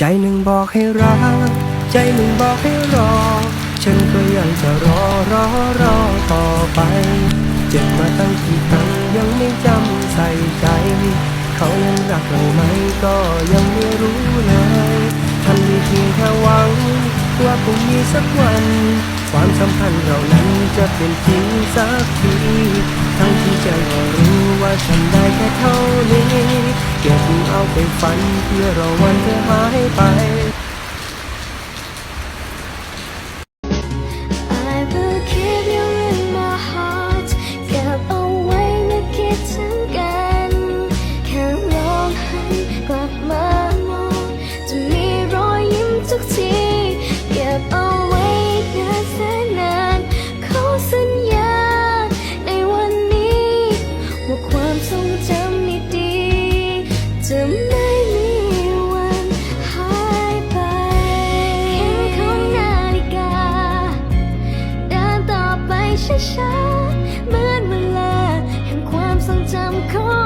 ใจหนึ่งบอกให้รัก ใจหนึ่งบอกให้รอ ฉันก็ยังจะรอรอรอต่อไป เจ็บมาตั้งกี่ครั้งยังไม่จำใส่ใจ เขายังรักเราไหมก็ยังไม่รู้เลยท่านมีเพียงแค่หวังว่าคงมีสักวัน ความสัมพันธ์เรานั้นจะเป็นจริงสักที ทั้งที่ใจก็รู้ว่าฉันได้แค่เท่านี้เก็บเอา ไปฝันเพื่อรอวันเธอหายไป ช้าๆเหมือนเวลาแห่งความทรงจำของ